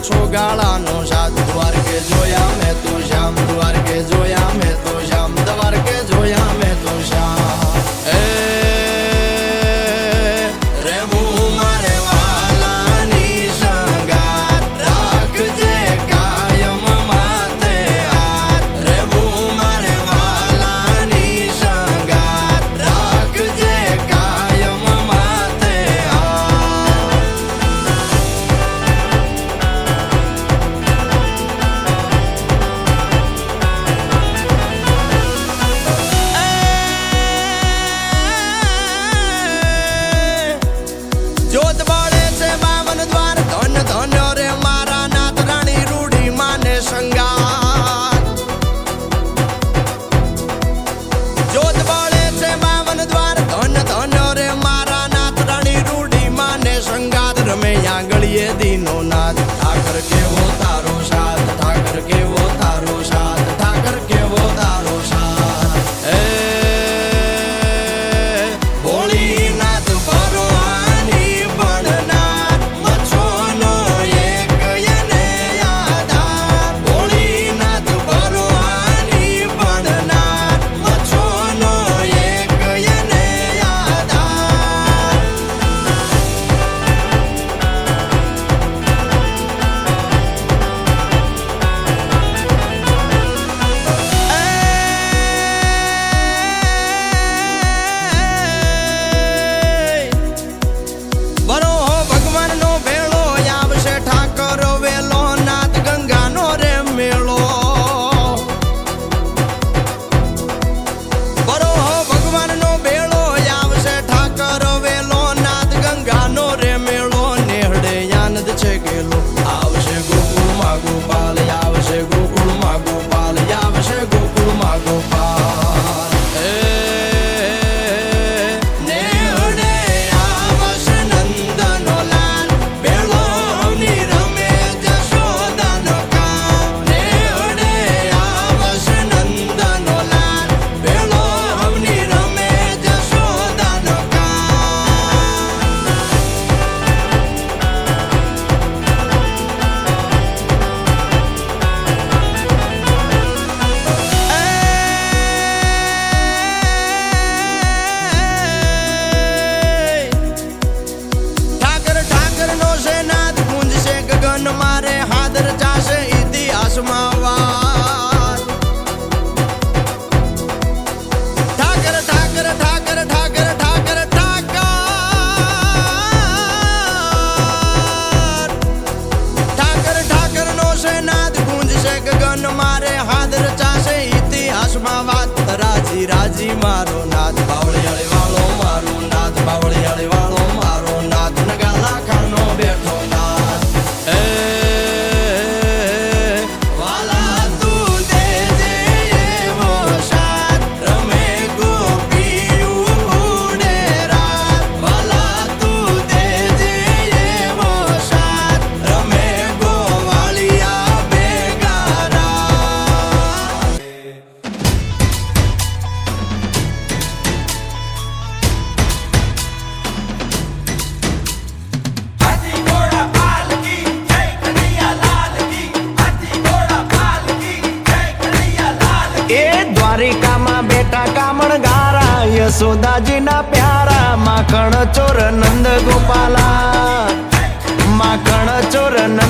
છો ગાળાનો સાત દ્વાર કે જોયા મેં તું શ્યામ દ્વાર કે જોયા મેં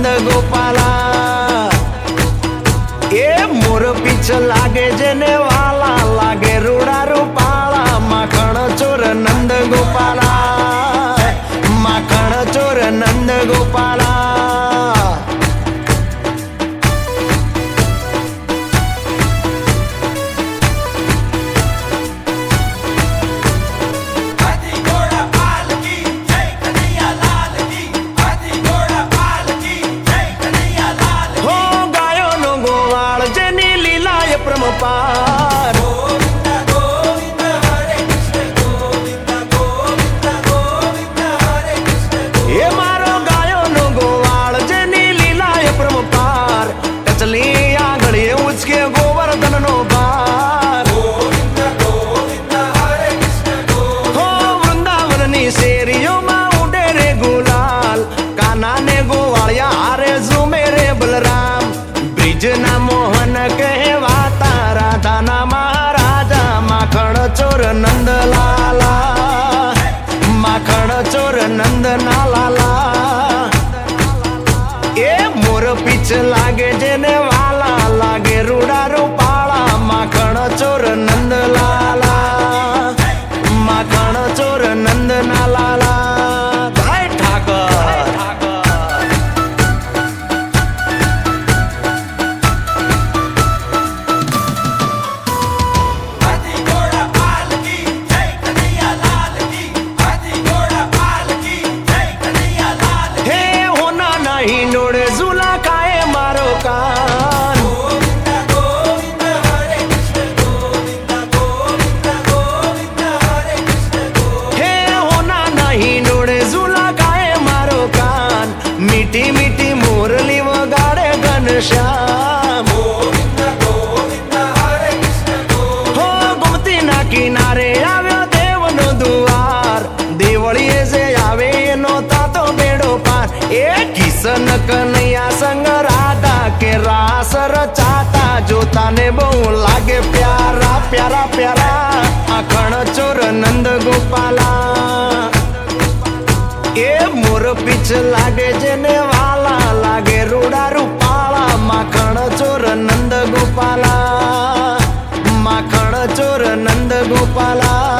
નંદ ગોપાલા. એ મોર પીછ લાગે જેને વાલા લાગે રૂડા રૂપાળા માખણ ચોર નંદ ગોપાલા. માખણ ચોર નંદ ગોપાલા. બધાને બહુ લાગે પ્યારા પ્યારા પ્યારા. આખણ ચોર નંદ ગોપાલા. એ મોર પીછ લાગે જેને વાલા, લાગે રૂડા રૂપાળા. માખણ ચોર નંદ ગોપાલા. માખણ ચોર નંદ ગોપાલા.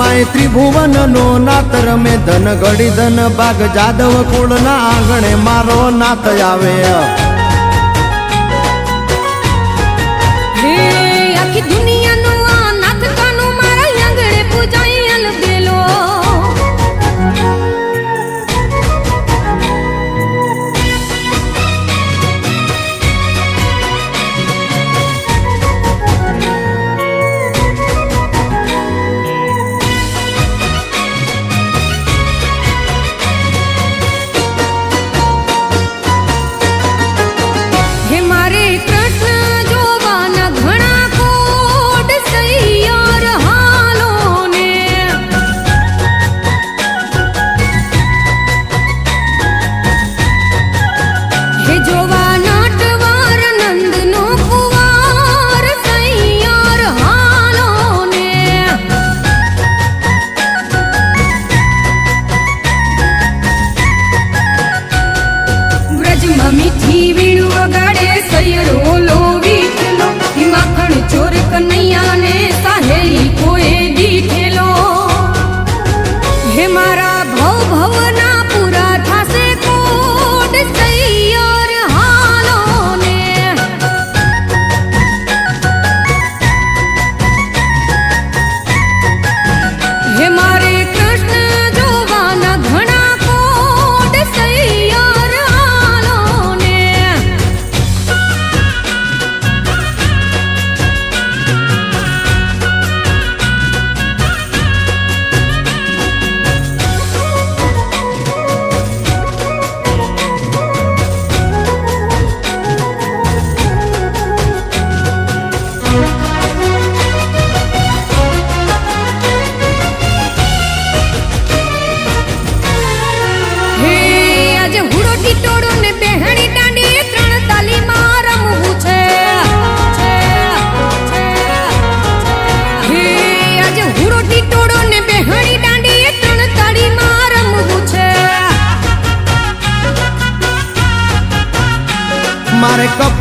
માય ત્રિભુવન નો નાત રમે ધન ઘડી ધન બાગ જાદવ કુળ ના આંગણે મારો નાત આવે.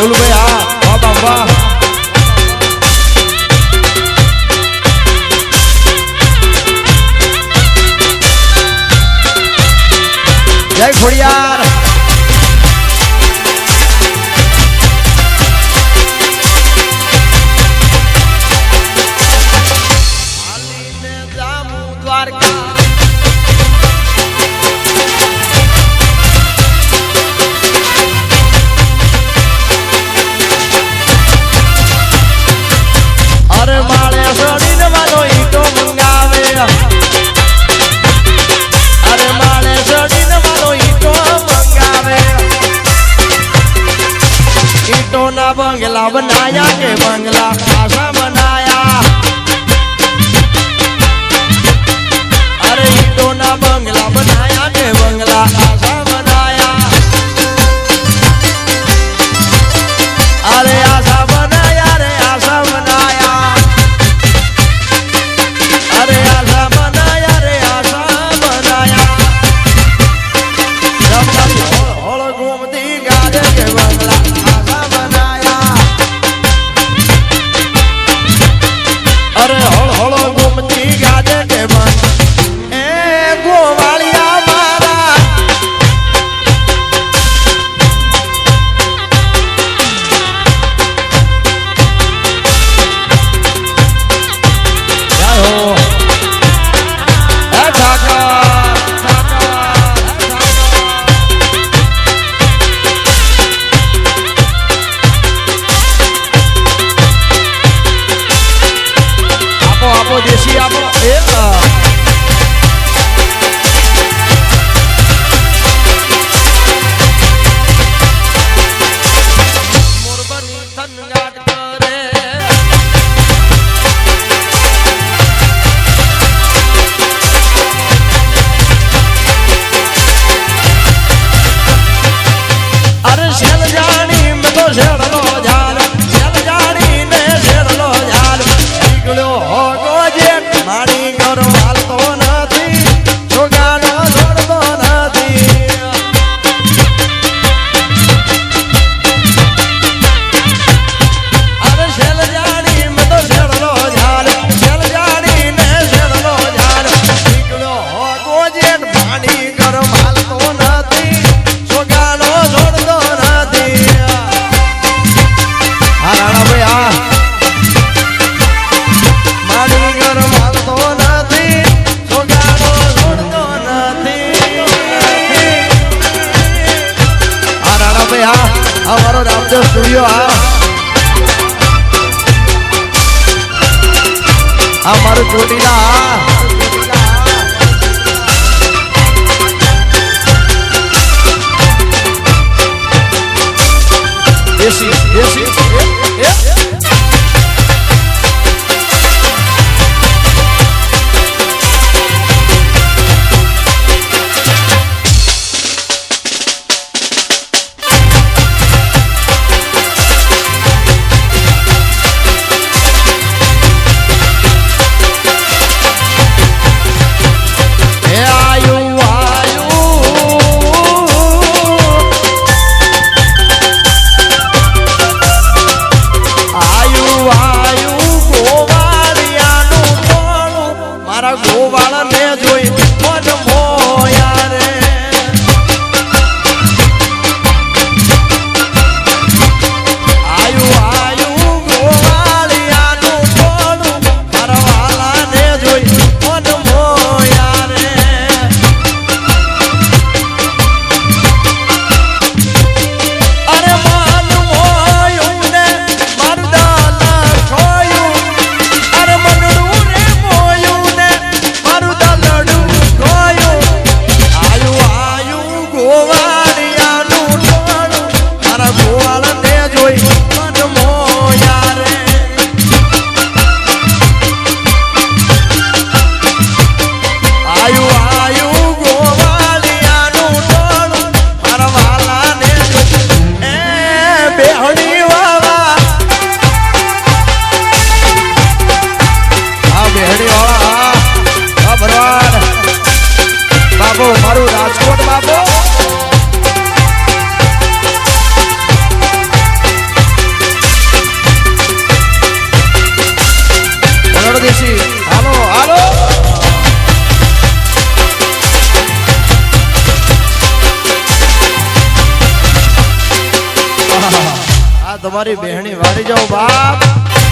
Eu não. તમારી બહેણી વારી જાઓ બાપ.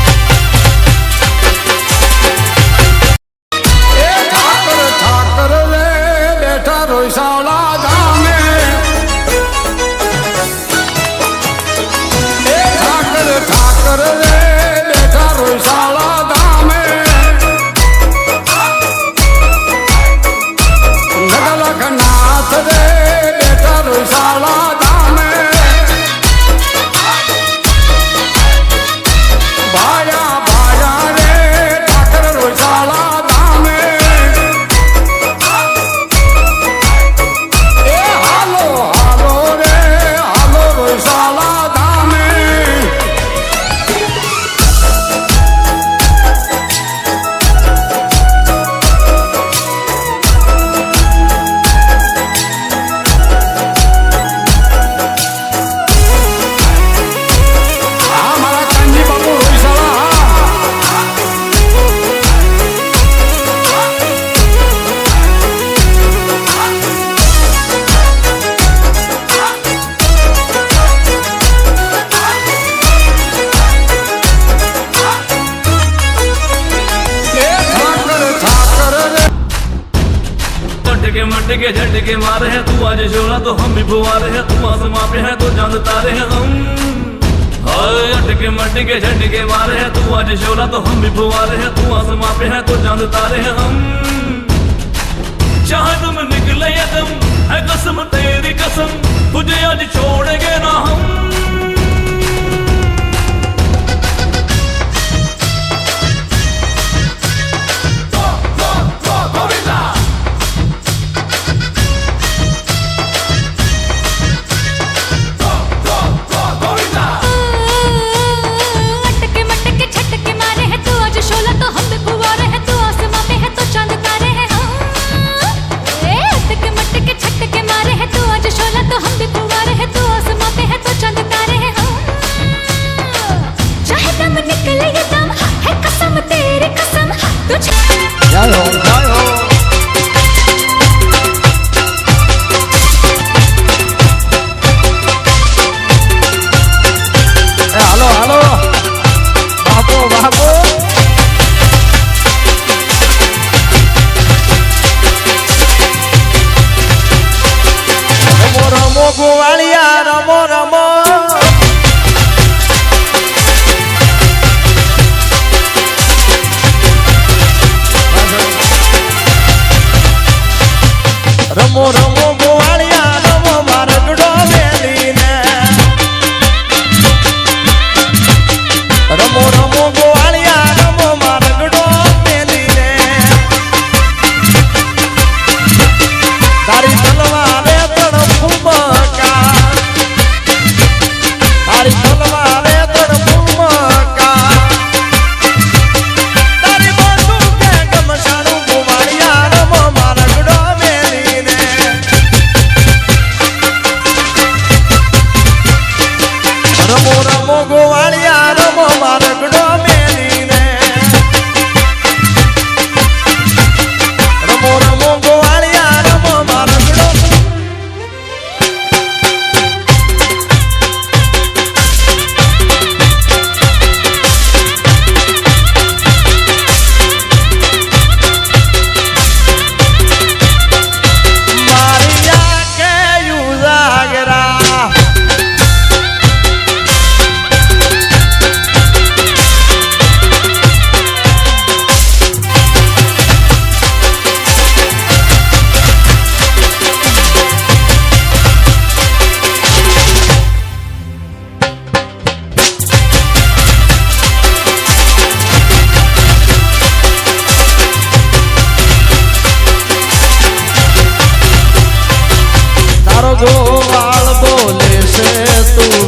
ദിവസം പുതിയത് ചോടുക ગોવાળ બોલે છે તું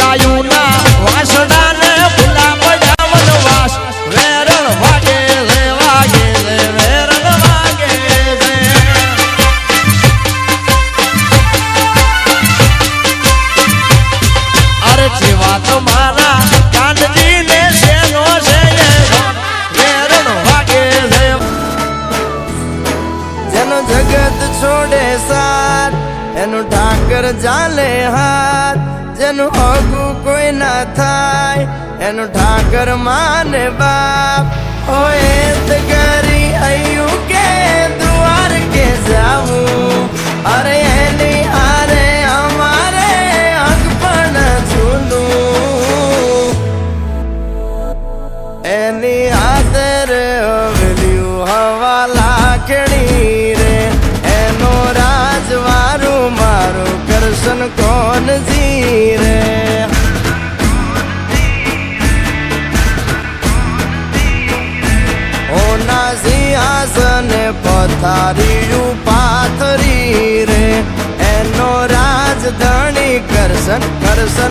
છોડે સાર એનું ઠાકર જાલે હાથ, જેનું હગું કોઈ ના થાય, એનું ઠાકર માને બાપ. હોય તો કરી અયું કે દ્વાર કે જાવું? અરે એની આરે અમારે અંગ પણ ઝૂલું. એની આરે કોણ કોણ જીરે ઓના સિંહાસન પથારીયું પાથરી રે એનો રાજધણી કરશન કરશન